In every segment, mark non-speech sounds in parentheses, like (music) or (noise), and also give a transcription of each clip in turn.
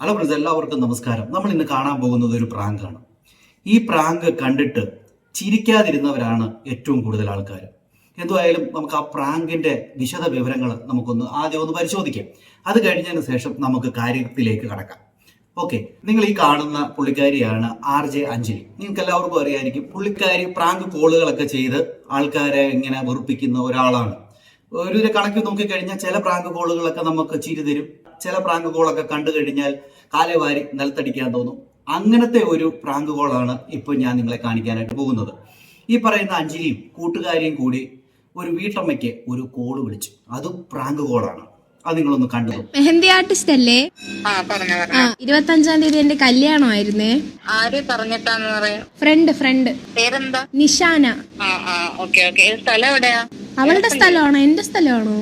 Hello friends എല്ലാവർക്കും നമസ്കാരം. നമ്മൾ ഇന്ന് കാണാൻ പോകുന്നത് ഒരു പ്രാങ്കാണ്. ഈ പ്രാങ്ക് കണ്ടിട്ട് ചിരിക്കാതിരുന്നവരാണ് ഏറ്റവും കൂടുതൽ ആൾക്കാർ. എന്തുവായാലും നമുക്ക് ആ പ്രാങ്കിന്റെ വിശദ വിവരങ്ങൾ നമുക്കൊന്ന് ആദ്യം ഒന്ന് പരിശോധിക്കാം. അത് കഴിഞ്ഞതിന് ശേഷം നമുക്ക് കാര്യത്തിലേക്ക് കടക്കാം. ഓക്കെ നിങ്ങൾ ഈ കാണുന്ന പുള്ളിക്കാരിയാണ് ആർ ജെ അഞ്ജലി. നിങ്ങൾക്ക് എല്ലാവർക്കും അറിയായിരിക്കും പുള്ളിക്കാരി പ്രാങ്ക് കോളുകളൊക്കെ ചെയ്ത് ആൾക്കാരെ ഇങ്ങനെ വെറുപ്പിക്കുന്ന ഒരാളാണ്. ഒരു കണക്ക് നോക്കിക്കഴിഞ്ഞാൽ ചില പ്രാങ്ക് കോളുകളൊക്കെ നമുക്ക് ചിരി തരും. ചില പ്രാങ്ക് കോളൊക്കെ കണ്ടു കഴിഞ്ഞാൽ കാലെ വാരി നിലത്തടിക്കാൻ തോന്നും. അങ്ങനത്തെ ഒരു പ്രാങ്ക് കോളാണ് ഇപ്പൊ ഞാൻ നിങ്ങളെ കാണിക്കാനായിട്ട് പോകുന്നത്. ഈ പറയുന്ന അഞ്ജലിയും കൂട്ടുകാരിയും കൂടി ഒരു വീട്ടമ്മയ്ക്ക് ഒരു കോൾ വിളിച്ചു. അതും പ്രാങ്ക് കോളാണ് അത് നിങ്ങളൊന്ന് കണ്ടു നോക്കൂ. മെഹന്തി ആർട്ടിസ്റ്റ് അല്ലേ? ഇരുപത്തി അഞ്ചാം തീയതി എന്റെ കല്യാണമായിരുന്നേ ആര് പറഞ്ഞിട്ടാന്ന് പറയാ? ഫ്രണ്ട് ഫ്രണ്ട് പേരെന്താ? നിഷാന. സ്ഥലം എവിടെയാ? അവളുടെ സ്ഥലമാണോ? എന്റെ സ്ഥലമാണോ?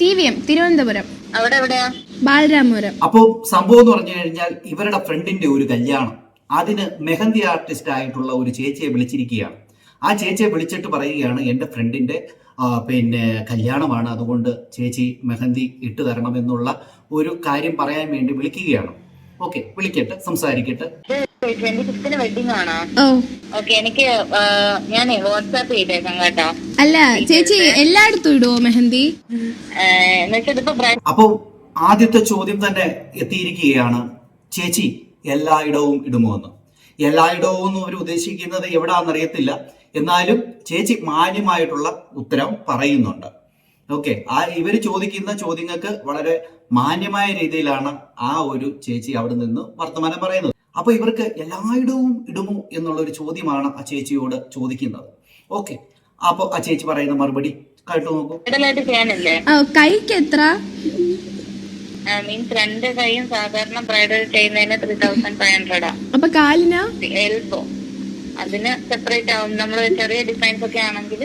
T V M Thiruvananthapuram. അവിടെ എവിടെയാ ബാലരാമപുരം. അപ്പോൾ സംഭവം എന്ന് പറഞ്ഞു കഴിഞ്ഞാൽ ഇവരുടെ ഫ്രണ്ടിന്റെ ഒരു കല്യാണം. അതിന് മെഹന്തി ആർട്ടിസ്റ്റ് ആയിട്ടുള്ള ഒരു ചേച്ചിയെ വിളിച്ചിരിക്കുകയാണ്. ആ ചേച്ചിയെ വിളിച്ചിട്ട് പറയുകയാണ് എന്റെ ഫ്രണ്ടിന്റെ പിന്നെ കല്യാണമാണ്. അതുകൊണ്ട് ചേച്ചി മെഹന്തി ഇട്ട് തരണം എന്നുള്ള ഒരു കാര്യം പറയാൻ വേണ്ടി വിളിക്കുകയാണ്. ഓക്കെ വിളിക്കട്ടെ സംസാരിക്കട്ടെ. ട്വന്റി ഫിഫ്തിന് വെഡിങ് ആണോ? ഓക്കെ എനിക്ക് ഞാൻ വാട്സാപ്പ് ചെയ്തേക്കാം കേട്ടോ. അല്ല ചേച്ചി എല്ലായിടത്തും ഇടുവോ മെഹന്തി? അപ്പൊ ആദ്യത്തെ ചോദ്യം തന്നെ എത്തിയിരിക്കുകയാണ്. ചേച്ചി എല്ലായിടവും ഇടുമോ എന്ന്. എല്ലായിടവും എന്ന് അവർ ഉദ്ദേശിക്കുന്നത് എവിടാന്നറിയത്തില്ല. എന്നാലും ചേച്ചി മാന്യമായിട്ടുള്ള ഉത്തരം പറയുന്നുണ്ട്. ഓക്കെ ആ ഇവർ ചോദിക്കുന്ന ചോദ്യങ്ങൾക്ക് വളരെ മാന്യമായ രീതിയിലാണ് ആ ഒരു ചേച്ചി അവിടെ നിന്ന് വർത്തമാനം പറയുന്നത്. അപ്പൊ ഇവർക്ക് എല്ലായിടവും ഇടുമോ എന്നുള്ള ഒരു ചോദ്യമാണ് ആ ചേച്ചിയോട് ചോദിക്കുന്നത്. ഓക്കെ അപ്പോൾ ആ ചേച്ചി പറയുന്ന മറുപടി കേട്ടു നോക്കൂ. കൈക്ക് എത്ര? മീൻസ് രണ്ട് കൈയും സാധാരണ ബ്രൈഡൽ ചെയ്യുന്നതിന് ത്രീ തൗസൻഡ് ഫൈവ് ഹൺഡ്രഡാ അപ്പൊ കാലിനാ? എൽബോ. അതിന് സെപ്പറേറ്റ് ആവും. നമ്മൾ ചെറിയ ഡിസൈൻസ് ഒക്കെ ആണെങ്കിൽ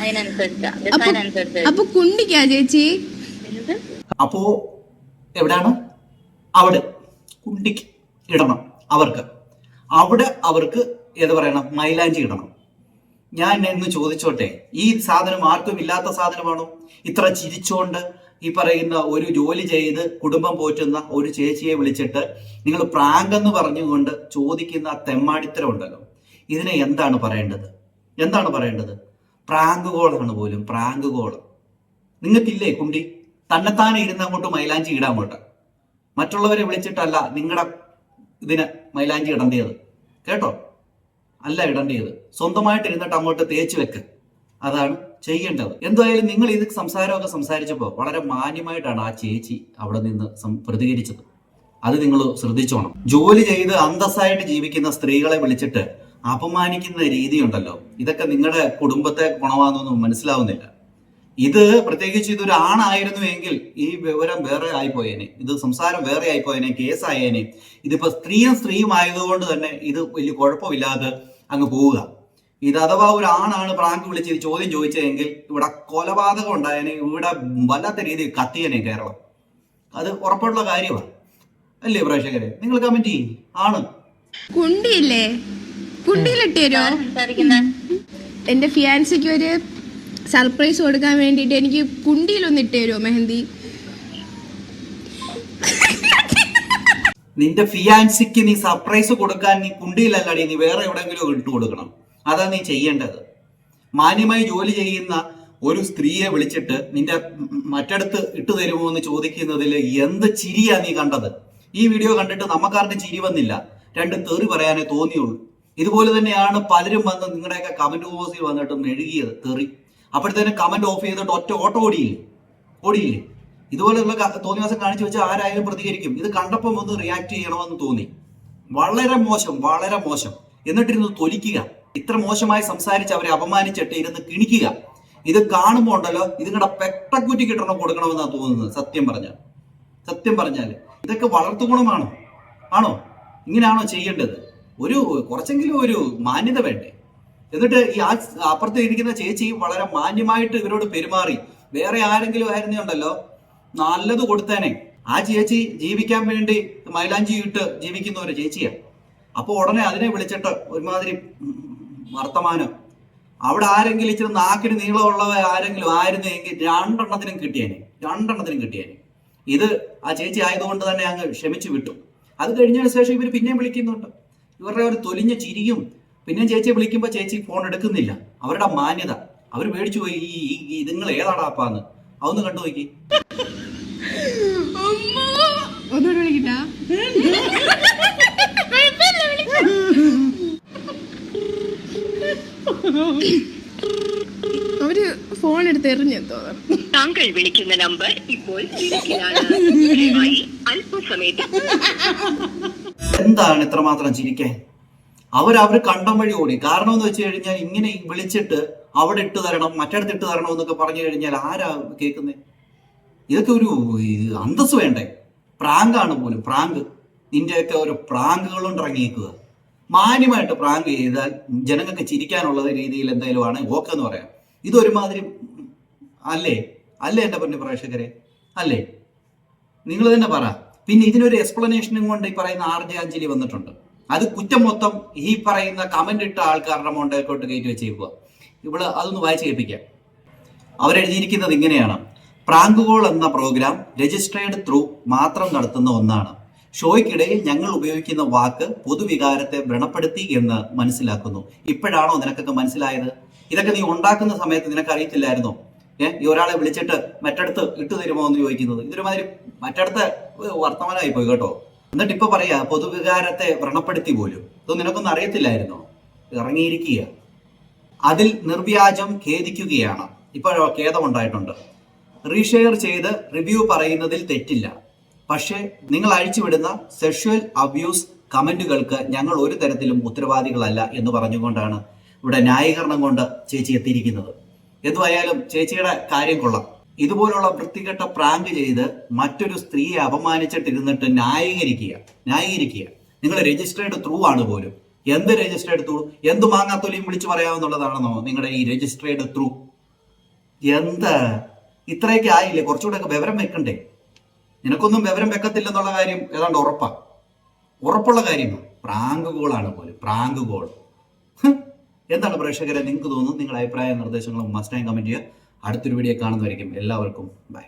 അതിനനുസരിച്ചാ. ഡിസൈൻ അനുസരിച്ച്. അപ്പൊ കുണ്ടിക്കാ ചേച്ചി? അപ്പോ എവിടാണ്? അവിടെ. കുണ്ടിക്ക്. ഇടണം അവർക്ക്. അവിടെ അവർക്ക് ഏത് പറയണം? മൈലാഞ്ചി ഇടണം. ഞാൻ എന്ന് ചോദിച്ചോട്ടെ ഈ സാധനം ആർക്കും ഇല്ലാത്ത സാധനമാണോ? ഇത്ര ചിരിച്ചോണ്ട് ഈ പറയുന്ന ഒരു ജോലി ചെയ്ത് കുടുംബം പോറ്റുന്ന ഒരു ചേച്ചിയെ വിളിച്ചിട്ട് നിങ്ങൾ പ്രാങ്ക് എന്ന് പറഞ്ഞുകൊണ്ട് ചോദിക്കുന്ന തെമ്മാടിത്തരം ഉണ്ടല്ലോ. ഇതിനെ എന്താണ് പറയേണ്ടത്? എന്താണ് പറയേണ്ടത്? പ്രാങ്ക് കോളാണ് പോലും പ്രാങ്ക് കോൾ നിങ്ങൾക്കില്ലേ കുണ്ടി? തന്നെത്താനെ ഇരുന്ന് അങ്ങോട്ട് മൈലാഞ്ചി ഇടാൻ പോട്ടെ. മറ്റുള്ളവരെ വിളിച്ചിട്ടല്ല നിങ്ങളുടെ ഇതിന് മൈലാഞ്ചി ഇടേണ്ടത്. കേട്ടോ? അല്ല ഇടേണ്ടത്. സ്വന്തമായിട്ട് ഇരുന്നിട്ട് അങ്ങോട്ട് തേച്ച് വെക്ക്. അതാണ് ചെയ്യേണ്ടത്. എന്തായാലും നിങ്ങൾ ഇത് സംസാരമൊക്കെ സംസാരിച്ചപ്പോൾ വളരെ മാന്യമായിട്ടാണ് ആ ചേച്ചി അവിടെ നിന്ന് പ്രതികരിച്ചത്. അത് നിങ്ങൾ ശ്രദ്ധിച്ചോണം. ജോലി ചെയ്ത് അന്തസ്സായിട്ട് ജീവിക്കുന്ന സ്ത്രീകളെ വിളിച്ചിട്ട് അപമാനിക്കുന്ന രീതിയുണ്ടല്ലോ. ഇതൊക്കെ നിങ്ങളുടെ കുടുംബത്തെ ഗുണമാണെന്നൊന്നും മനസ്സിലാവുന്നില്ല. ഇത് പ്രത്യേകിച്ച് ഇതൊരു ആണായിരുന്നു എങ്കിൽ ഈ വിവരം വേറെ ആയിപ്പോയേനെ. ഇത് സംസാരം വേറെ ആയിപ്പോയേനെ കേസായേനെ. ഇതിപ്പോ സ്ത്രീയും സ്ത്രീയും ആയതുകൊണ്ട് തന്നെ ഇത് വലിയ കുഴപ്പമില്ലാതെ അങ്ങ് പോവുക. ഇത് അഥവാ ഒരു ആണാണ് പ്രാങ്ക് വിളിച്ച് ചോദ്യം ചോദിച്ചതെങ്കിൽ ഇവിടെ കൊലപാതകം ഉണ്ടായേനെ ഇവിടെ വല്ലാത്ത രീതിയിൽ കത്തിയനെ കേരളം. അത് ഉറപ്പുള്ള കാര്യമാണ്. അല്ലേ പ്രേക്ഷകരെ? നിങ്ങൾ കമന്റ് ചെയ്യും. ആണ്. കുണ്ടിയില്ലേ? കുണ്ടിയിലിട്ടോ എന്റെ ഫിയാൻസിക്ക് ഒരു സർപ്രൈസ് കൊടുക്കാൻ വേണ്ടിട്ട് എനിക്ക് കുണ്ടിയിലൊന്ന് ഇട്ട് തരുമോ മെഹന്തി? നിന്റെ ഫിയാൻസിക്ക് നീ സർപ്രൈസ് കൊടുക്കാൻ നീ കുണ്ടിയിലല്ലടി നീ വേറെ എവിടെയെങ്കിലും ഇട്ട് കൊടുക്കണം. അതാ നീ ചെയ്യേണ്ടത്. മാന്യമായി ജോലി ചെയ്യുന്ന ഒരു സ്ത്രീയെ വിളിച്ചിട്ട് നിന്റെ മറ്റടുത്ത് ഇട്ടു തരുമോ എന്ന് ചോദിക്കുന്നതിൽ എന്ത് ചിരിയാ നീ കണ്ടത്? ഈ വീഡിയോ കണ്ടിട്ട് നമുക്കാരുടെ ചിരി വന്നില്ല. രണ്ട് തെറി പറയാനേ തോന്നിയുള്ളൂ. ഇതുപോലെ തന്നെയാണ് പലരും വന്ന് നിങ്ങളുടെയൊക്കെ കമന്റ് ബോക്സിൽ വന്നിട്ട് മെഴുകിയത് തെറി. അപ്പോഴത്തേനും കമന്റ് ഓഫ് ചെയ്തിട്ട് ഒറ്റ ഓട്ടോ ഓടിയില്ലേ? ഓടിയില്ലേ? ഇതുപോലെയുള്ള തോന്നിവാസം കാണിച്ചു വെച്ചാൽ ആരായാലും പ്രതികരിക്കും. ഇത് കണ്ടപ്പം ഒന്ന് റിയാക്ട് ചെയ്യണമെന്ന് തോന്നി. വളരെ മോശം വളരെ മോശം. എന്നിട്ടിരുന്ന് തൊലിക്കുക. ഇത്ര മോശമായി സംസാരിച്ച് അവരെ അപമാനിച്ചിട്ട് ഇരുന്ന് കിണിക്കുക. ഇത് കാണുമ്പോൾ ഉണ്ടല്ലോ ഇതിങ്ങടെ പെട്ടക്കുറ്റി കിട്ടണം കൊടുക്കണമെന്നാണ് തോന്നുന്നത് സത്യം പറഞ്ഞാൽ. സത്യം പറഞ്ഞാൽ. ഇതൊക്കെ വളർത്തു ഗുണമാണോ? ആണോ? ഇങ്ങനെയാണോ ചെയ്യേണ്ടത്? ഒരു കുറച്ചെങ്കിലും ഒരു മാന്യത വേണ്ടേ? എന്നിട്ട് ഈ ആ അപ്പുറത്ത് ഇരിക്കുന്ന ചേച്ചി വളരെ മാന്യമായിട്ട് ഇവരോട് പെരുമാറി. വേറെ ആരെങ്കിലും ആയിരുന്നുണ്ടല്ലോ നല്ലത് കൊടുത്തേനെ. ആ ചേച്ചി ജീവിക്കാൻ വേണ്ടി മൈലാഞ്ചി ഇട്ട് ജീവിക്കുന്ന ഒരു ചേച്ചിയാണ് അപ്പോൾ ഉടനെ അതിനെ വിളിച്ചിട്ട് ഒരുമാതിരി വർത്തമാനം. അവിടെ ആരെങ്കിലും ഇച്ചിരി നാക്കിന് നീളമുള്ളവ ആരെങ്കിലും ആയിരുന്നു എങ്കിൽ രണ്ടെണ്ണത്തിനും കിട്ടിയേനെ. രണ്ടെണ്ണത്തിനും കിട്ടിയേനെ. ഇത് ആ ചേച്ചി ആയതുകൊണ്ട് തന്നെ അങ്ങ് ക്ഷമിച്ചു വിട്ടു. അത് കഴിഞ്ഞതിന് ശേഷം ഇവർ പിന്നെയും വിളിക്കുന്നുണ്ട്. ഇവരുടെ ഒരു തൊലിഞ്ഞ ചിരിയും പിന്നെയും ചേച്ചിയെ വിളിക്കുമ്പോൾ ചേച്ചി ഫോൺ എടുക്കുന്നില്ല. അവരുടെ മാന്യത. അവർ മേടിച്ചു പോയി ഈ നിങ്ങൾ ഏതാടാ അപ്പാന്ന് അതൊന്ന് കണ്ടു നോക്കി. അവർ ഫോൺ എടുത്ത് എറിഞ്ഞു തോന്നുന്നു താങ്കൾ വിളിക്കുന്ന നമ്പർ ഇപ്പോൾ (laughs) അല്പസമയത്ത്. എന്താണ് ഇത്രമാത്രം ചിരിക്കാൻ? അവർ കണ്ടം വഴി ഓടി. കാരണം എന്ന് വെച്ച് കഴിഞ്ഞാൽ ഇങ്ങനെ വിളിച്ചിട്ട് അവിടെ ഇട്ട് തരണം മറ്റിടത്ത് ഇട്ട് തരണം എന്നൊക്കെ പറഞ്ഞു കഴിഞ്ഞാൽ ആരാ കേൾക്കുന്നത് ഇതൊക്കെ ഒരു അന്തസ് വേണ്ടേ? പ്രാങ്കാണ് പോലും. പ്രാങ്ക്. നിന്റെയൊക്കെ ഒരു പ്രാങ്കുകളും ഇറങ്ങിയേക്കുക. മാന്യമായിട്ട് പ്രാങ്ക് ചെയ്താൽ ജനങ്ങൾക്ക് ചിരിക്കാനുള്ള രീതിയിൽ എന്തെങ്കിലും ആണ് ഓക്കെ എന്ന് പറയാം. ഇതൊരുമാതിരി അല്ലേ? അല്ലേ എന്റെ പൊന്നു പ്രേക്ഷകരെ? അല്ലേ? നിങ്ങൾ തന്നെ പറ. പിന്നെ ഇതിനൊരു എക്സ്പ്ലനേഷനും കൊണ്ട് ഈ പറയുന്ന ആർ ജെ അഞ്ജലി വന്നിട്ടുണ്ട്. അത് കുറ്റം മൊത്തം ഈ പറയുന്ന കമന്റ് ഇട്ട ആൾക്കാരുടെ മൊണ്ടേക്കോട്ട് കയറ്റി വെച്ചേക്കുക ഇവിടെ അതൊന്ന് വായിച്ച് കേൾപ്പിക്കാം. അവരെഴുതിയിരിക്കുന്നത് ഇങ്ങനെയാണ്. പ്രാങ്കുകോൾ എന്ന പ്രോഗ്രാം രജിസ്ട്രേഡ് ത്രൂ മാത്രം നടത്തുന്ന ഒന്നാണ്. ഷോയ്ക്കിടയിൽ ഞങ്ങൾ ഉപയോഗിക്കുന്ന വാക്ക് പൊതുവികാരത്തെ വ്രണപ്പെടുത്തി എന്ന് മനസ്സിലാക്കുന്നു. ഇപ്പോഴാണോ നിനക്കൊക്കെ മനസ്സിലായത്? ഇതൊക്കെ നീ ഉണ്ടാക്കുന്ന സമയത്ത് നിനക്ക് അറിയത്തില്ലായിരുന്നോ ഏഹ് ഈ ഒരാളെ വിളിച്ചിട്ട് മറ്റടുത്ത് ഇട്ടു തരുമോ എന്ന് ചോദിക്കുന്നത്. ഇതൊരുമാതിരി മറ്റടുത്ത് വർത്തമാനമായി പോയി കേട്ടോ. എന്നിട്ട് ഇപ്പൊ പറയാ പൊതുവികാരത്തെ വ്രണപ്പെടുത്തി പോലും. ഇത് നിനക്കൊന്നും അറിയത്തില്ലായിരുന്നോ? ഇറങ്ങിയിരിക്കുക അതിൽ നിർവ്യാജം ഖേദിക്കുകയാണ്. ഇപ്പോഴോ ഖേദമുണ്ടായിട്ടുണ്ട്. റീഷെയർ ചെയ്ത് റിവ്യൂ പറയുന്നതിൽ തെറ്റില്ല. പക്ഷേ നിങ്ങൾ അഴിച്ചുവിടുന്ന സെക്ഷൽ അബ്യൂസ് കമന്റുകൾക്ക് ഞങ്ങൾ ഒരു തരത്തിലും ഉത്തരവാദികളല്ല എന്ന് പറഞ്ഞുകൊണ്ടാണ് ഇവിടെ ന്യായീകരണം കൊണ്ട് ചേച്ചി എത്തിയിരിക്കുന്നത്. എന്തുവായാലും ചേച്ചിയുടെ കാര്യം കൊള്ളാം. ഇതുപോലുള്ള വൃത്തികെട്ട പ്രാങ്ക് ചെയ്ത് മറ്റൊരു സ്ത്രീയെ അപമാനിച്ചിട്ടിരുന്നിട്ട് ന്യായീകരിക്കുക. ന്യായീകരിക്കുക. നിങ്ങൾ രജിസ്റ്റേഡ് ത്രൂ ആണ് പോലും. എന്ത് രജിസ്റ്റേഡ് ത്രൂ? എന്ത് മാങ്ങാത്തൊലിയും വിളിച്ചു പറയാമെന്നുള്ളതാണെന്നോ നിങ്ങളുടെ ഈ രജിസ്ട്രേഡ് ത്രൂ? എന്ത്? ഇത്രയൊക്കെ ആയില്ലേ? കുറച്ചുകൂടെ ഒക്കെ വിവരം വെക്കണ്ടേ? നിനക്കൊന്നും വിവരം വെക്കത്തില്ലെന്നുള്ള കാര്യം ഏതാണ്ട് ഉറപ്പാ. ഉറപ്പുള്ള കാര്യമാണ് പ്രാങ്ക് ഗോളാണ് പോലും. പ്രാങ്ക് ഗോൾ എന്താണ് പ്രേക്ഷകരെ നിങ്ങൾക്ക് തോന്നുന്നു നിങ്ങളുടെ അഭിപ്രായ നിർദ്ദേശങ്ങളും മസ്റ്റായും കമന്റ് ചെയ്യുക. അടുത്തൊരു വീഡിയോ കാണുന്നതായിരിക്കും എല്ലാവർക്കും ബൈ